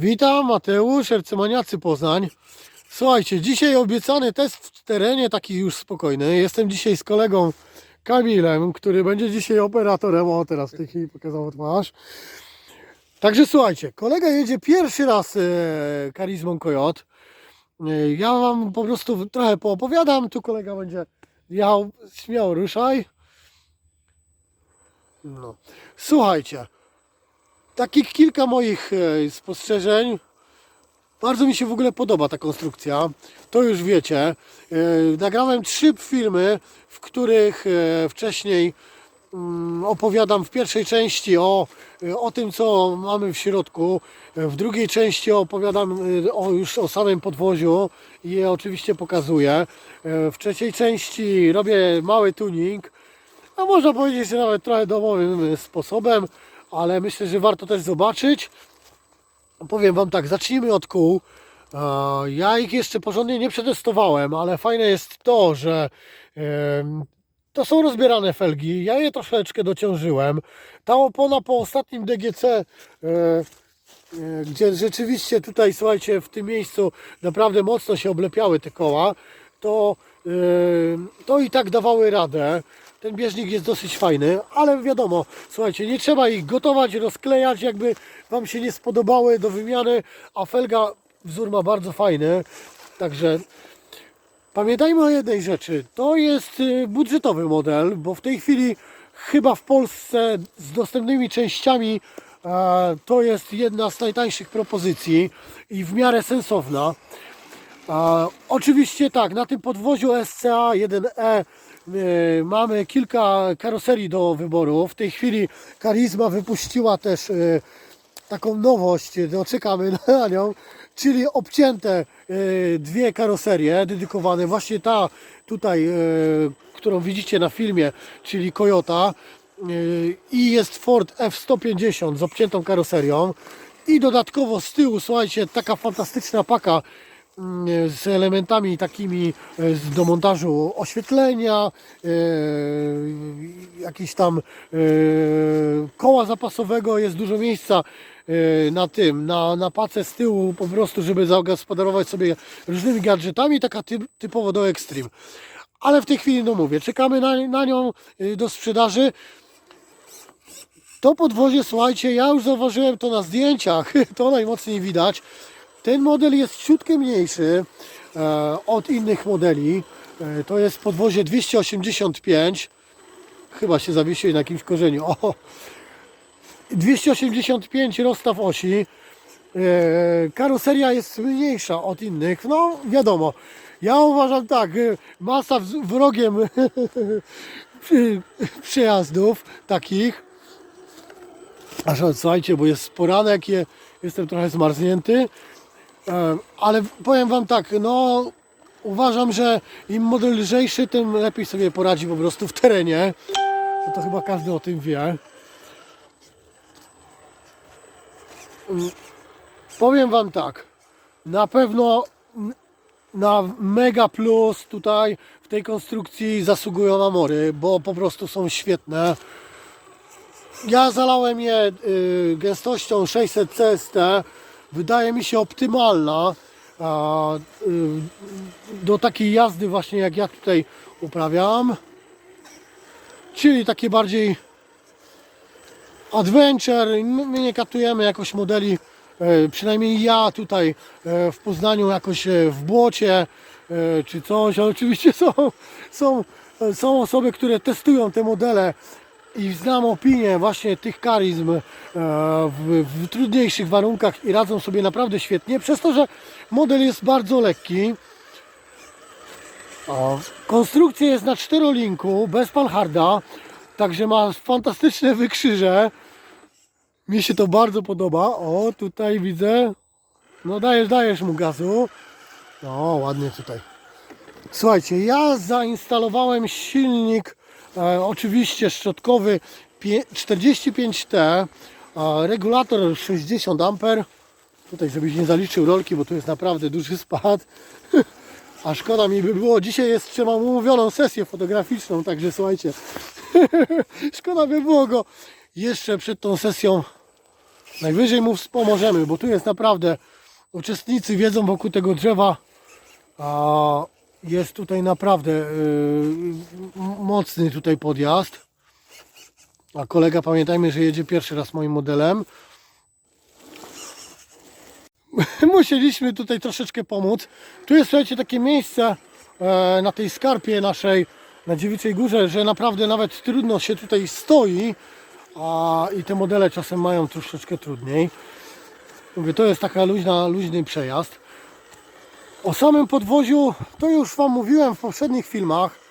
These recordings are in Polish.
Witam, Mateusz, Ercymaniacy Poznań. Słuchajcie, dzisiaj obiecany test w terenie, taki już spokojny. Jestem dzisiaj z kolegą Kamilem, który będzie dzisiaj operatorem. O, teraz w tej chwili pokazał twarz. Także słuchajcie, kolega jedzie pierwszy raz e, karizmą Kojot. E, ja wam po prostu trochę poopowiadam, tu kolega będzie jechał, śmiało ruszaj. No. Słuchajcie, takich kilka moich e, spostrzeżeń. Bardzo mi się w ogóle podoba ta konstrukcja. To już wiecie. E, Nagrałem trzy filmy, w których e, wcześniej mm, opowiadam w pierwszej części o, o tym, co mamy w środku. W drugiej części opowiadam o, już o samym podwoziu i je oczywiście pokazuję. W trzeciej części robię mały tuning. A można powiedzieć, że nawet trochę domowym sposobem, ale myślę, że warto też zobaczyć. Powiem Wam tak, zacznijmy od kół. E, Ja ich jeszcze porządnie nie przetestowałem, ale fajne jest to, że to są rozbierane felgi. Ja je troszeczkę dociążyłem. Ta opona po ostatnim DGC, e, e, gdzie rzeczywiście tutaj, słuchajcie, w tym miejscu naprawdę mocno się oblepiały te koła, to, to i tak dawały radę. Ten bieżnik jest dosyć fajny, ale wiadomo, słuchajcie, nie trzeba ich gotować, rozklejać, jakby Wam się nie spodobały do wymiany, a felga wzór ma bardzo fajny, także pamiętajmy o jednej rzeczy, to jest y, budżetowy model, bo w tej chwili chyba w Polsce z dostępnymi częściami e, to jest jedna z najtańszych propozycji i w miarę sensowna. A, oczywiście tak, na tym podwoziu SCA 1E e, mamy kilka karoserii do wyboru. W tej chwili Karizma wypuściła też e, taką nowość, no czekamy na nią, czyli obcięte dwie karoserie dedykowane, właśnie ta tutaj, którą widzicie na filmie, czyli Toyota i jest Ford F-150 z obciętą karoserią i dodatkowo z tyłu, słuchajcie, taka fantastyczna paka z elementami takimi e, do montażu oświetlenia, e, jakiś tam e, koła zapasowego, jest dużo miejsca e, na tym, na, na pace z tyłu po prostu, żeby zagospodarować sobie różnymi gadżetami, taka typ, typowo do Extreme. Ale w tej chwili, no mówię, czekamy na, na nią e, do sprzedaży. To podwozie, słuchajcie, ja już zauważyłem to na zdjęciach, to najmocniej widać. Ten model jest ciutkę mniejszy e, od innych modeli. E, to jest podwozie 285. Chyba się zawiesił na jakimś korzeniu. O, 285 rozstaw osi. E, karoseria jest mniejsza od innych. No wiadomo. Ja uważam tak, masa wrogiem przejazdów takich. Aż słuchajcie, bo jest poranek, je, jestem trochę zmarznięty. E, Ale powiem Wam tak, no uważam, że im model lżejszy, tym lepiej sobie poradzi po prostu w terenie. No to chyba każdy o tym wie. Mm, Powiem Wam tak, na pewno na mega plus tutaj w tej konstrukcji zasługują Amory, bo po prostu są świetne. Ja zalałem je y, gęstością 600 CST. Wydaje mi się optymalna y, do takiej jazdy właśnie jak ja tutaj uprawiam. Czyli takie bardziej adventure. My nie katujemy jakoś modeli, e, przynajmniej ja tutaj e, w Poznaniu jakoś e, w błocie czy coś. Ale oczywiście są, są, są osoby, które testują te modele i znam opinię właśnie tych karizm e, w, w trudniejszych warunkach i radzą sobie naprawdę świetnie, przez to, że model jest bardzo lekki. Konstrukcja jest na czterolinku, bez panharda, także ma fantastyczne wykrzyże. Mi się to bardzo podoba. O, tutaj widzę. No dajesz, dajesz mu gazu. No, ładnie tutaj. Słuchajcie, ja zainstalowałem silnik, e, oczywiście szczotkowy pie- 45T, e, regulator 60 A. Tutaj, żebyś nie zaliczył rolki, bo tu jest naprawdę duży spad. A szkoda mi by było. Dzisiaj jeszcze mam umówioną sesję fotograficzną, także słuchajcie. szkoda by było go jeszcze przed tą sesją Najwyżej mu wspomożemy, bo tu jest naprawdę, uczestnicy wiedzą wokół tego drzewa, a jest tutaj naprawdę m- mocny tutaj podjazd. A kolega pamiętajmy, że jedzie pierwszy raz moim modelem. Musieliśmy tutaj troszeczkę pomóc. Tu jest słuchajcie takie miejsce e, na tej skarpie naszej na Dziewiczej Górze, że naprawdę nawet trudno się tutaj stoi, a i te modele czasem mają troszeczkę trudniej. Mówię, to jest taka luźna, luźny przejazd. O samym podwoziu to już Wam mówiłem w poprzednich filmach.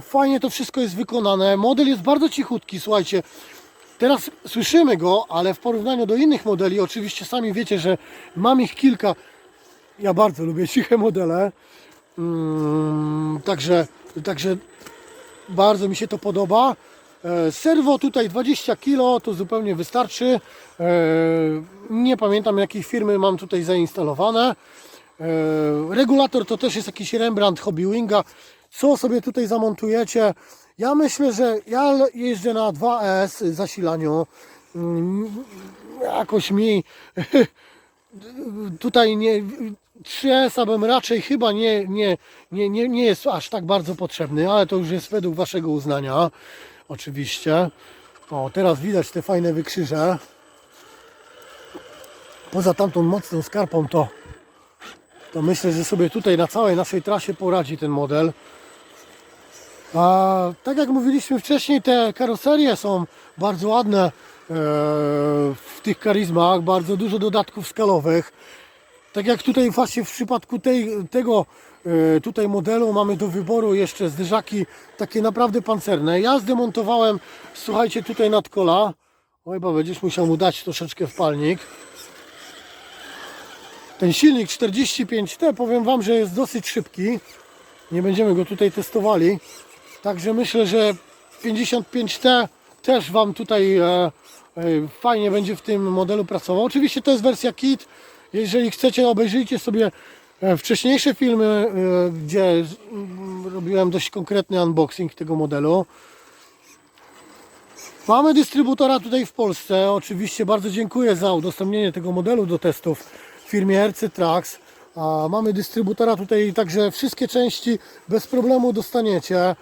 Fajnie to wszystko jest wykonane. Model jest bardzo cichutki, słuchajcie. Teraz słyszymy go, ale w porównaniu do innych modeli, oczywiście sami wiecie, że mam ich kilka. Ja bardzo lubię ciche modele. Mm, także, także bardzo mi się to podoba. E, Serwo tutaj 20 kg to zupełnie wystarczy. E, Nie pamiętam jakiej firmy mam tutaj zainstalowane. E, Regulator to też jest jakiś Rembrandt Hobbywinga. Co sobie tutaj zamontujecie? Ja myślę, że ja jeżdżę na 2S zasilaniu. Mm, Jakoś mi tutaj nie 3S bym raczej chyba nie, nie, nie, nie, nie jest aż tak bardzo potrzebny, ale to już jest według Waszego uznania. Oczywiście. O, teraz widać te fajne wykrzyże. Poza tamtą mocną skarpą to, to myślę, że sobie tutaj na całej naszej trasie poradzi ten model. A tak jak mówiliśmy wcześniej, te karoserie są bardzo ładne e, w tych karizmach, bardzo dużo dodatków skalowych. Tak jak tutaj właśnie w przypadku tej, tego e, tutaj modelu mamy do wyboru jeszcze zderzaki takie naprawdę pancerne. Ja zdemontowałem, słuchajcie, tutaj nad kola. Oj, bo będziesz musiał mu dać troszeczkę wpalnik. Ten silnik 45T, powiem Wam, że jest dosyć szybki. Nie będziemy go tutaj testowali. Także myślę, że 55T też Wam tutaj e, e, fajnie będzie w tym modelu pracował. Oczywiście to jest wersja kit. Jeżeli chcecie, obejrzyjcie sobie e, wcześniejsze filmy, e, gdzie mm, robiłem dość konkretny unboxing tego modelu. Mamy dystrybutora tutaj w Polsce. Oczywiście bardzo dziękuję za udostępnienie tego modelu do testów firmie RC Trax. A mamy dystrybutora tutaj, także wszystkie części bez problemu dostaniecie.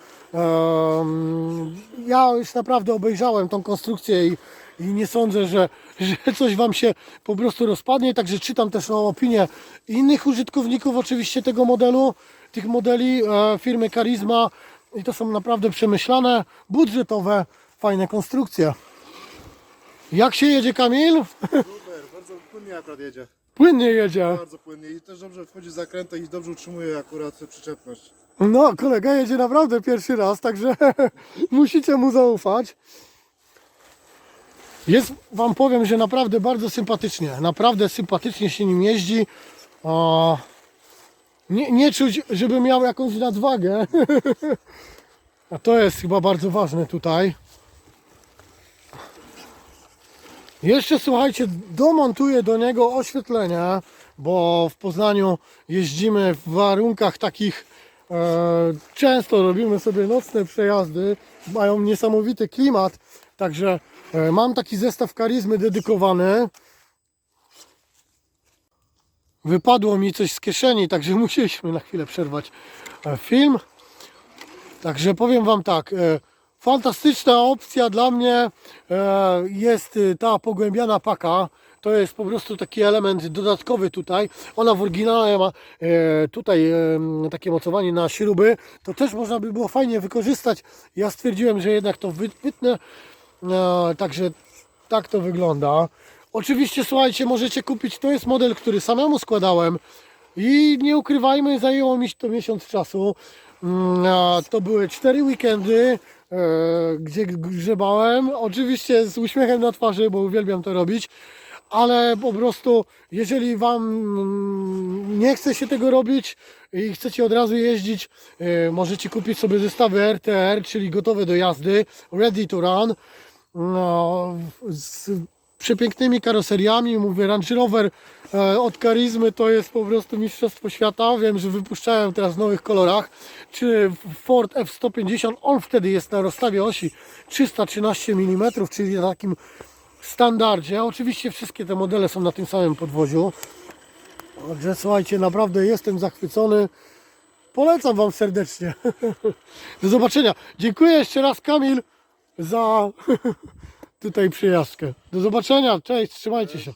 Ja już naprawdę obejrzałem tą konstrukcję i, i nie sądzę, że, że coś Wam się po prostu rozpadnie. Także czytam też o opinię innych użytkowników oczywiście tego modelu, tych modeli e, firmy Karizma i to są naprawdę przemyślane, budżetowe, fajne konstrukcje. Jak się jedzie Kamil? Płynnie akurat jedzie. Płynnie jedzie. Bardzo płynnie i też dobrze wchodzi w zakrętę i dobrze utrzymuje akurat przyczepność. No, kolega jedzie naprawdę pierwszy raz, także musicie mu zaufać. Jest, wam powiem, że naprawdę bardzo sympatycznie. Naprawdę sympatycznie się nim jeździ. A, nie, nie czuć, żeby miał jakąś nadwagę. A to jest chyba bardzo ważne tutaj. Jeszcze słuchajcie, domontuję do niego oświetlenie, bo w Poznaniu jeździmy w warunkach takich e, często robimy sobie nocne przejazdy, mają niesamowity klimat, także e, mam taki zestaw karizmy dedykowany. Wypadło mi coś z kieszeni, także musieliśmy na chwilę przerwać e, film. Także powiem Wam tak, e, fantastyczna opcja dla mnie e, jest e, ta pogłębiana paka. To jest po prostu taki element dodatkowy tutaj. Ona w oryginale ma e, tutaj e, takie mocowanie na śruby. To też można by było fajnie wykorzystać. Ja stwierdziłem, że jednak to wy- wytnę. Także tak to wygląda. Oczywiście słuchajcie, możecie kupić, to jest model, który samemu składałem i nie ukrywajmy, zajęło mi to miesiąc czasu. Mm, To były cztery weekendy, e, gdzie grzebałem. Oczywiście z uśmiechem na twarzy, bo uwielbiam to robić. Ale po prostu, jeżeli Wam mm, nie chce się tego robić i chcecie od razu jeździć, e, możecie kupić sobie zestawy RTR, czyli gotowe do jazdy, ready to run. No, z przepięknymi karoseriami, mówię Range Rover e, od Karizmy to jest po prostu mistrzostwo świata, wiem, że wypuszczają teraz w nowych kolorach, czy Ford F-150, on wtedy jest na rozstawie osi 313 mm, czyli na takim standardzie. Oczywiście wszystkie te modele są na tym samym podwoziu. Także słuchajcie, naprawdę jestem zachwycony. Polecam Wam serdecznie. Do zobaczenia. Dziękuję jeszcze raz Kamil za tutaj przyjazdkę. Do zobaczenia. Cześć, trzymajcie się.